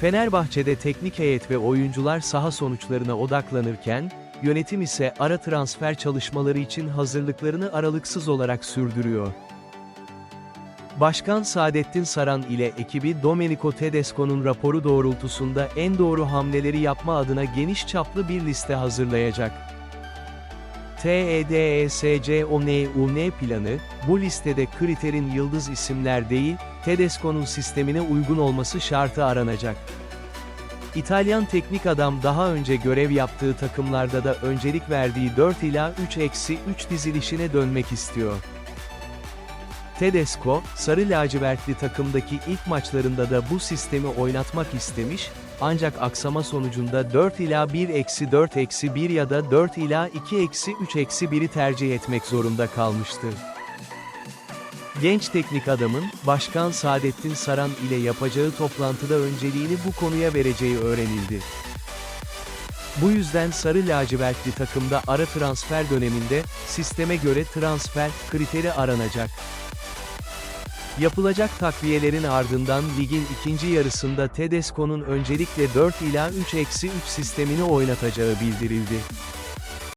Fenerbahçe'de teknik heyet ve oyuncular saha sonuçlarına odaklanırken, yönetim ise ara transfer çalışmaları için hazırlıklarını aralıksız olarak sürdürüyor. Başkan Saadettin Saran ile ekibi Domenico Tedesco'nun raporu doğrultusunda en doğru hamleleri yapma adına geniş çaplı bir liste hazırlayacak. E TEDESCONUN planı, bu listede kriterin yıldız isimler değil, Tedesco'nun sistemine uygun olması şartı aranacak. İtalyan teknik adam daha önce görev yaptığı takımlarda da öncelik verdiği 4 ila 3-3 dizilişine dönmek istiyor. Tedesco, sarı lacivertli takımdaki ilk maçlarında da bu sistemi oynatmak istemiş, ancak aksama sonucunda 4 ila 1-4-1 ya da 4 ila 2-3-1'i tercih etmek zorunda kalmıştı. Genç teknik adamın, Başkan Saadettin Saran ile yapacağı toplantıda önceliğini bu konuya vereceği öğrenildi. Bu yüzden sarı lacivertli takımda ara transfer döneminde, sisteme göre transfer kriteri aranacak. Yapılacak takviyelerin ardından ligin ikinci yarısında Tedesco'nun öncelikle 4 ila 3-3 sistemini oynatacağı bildirildi.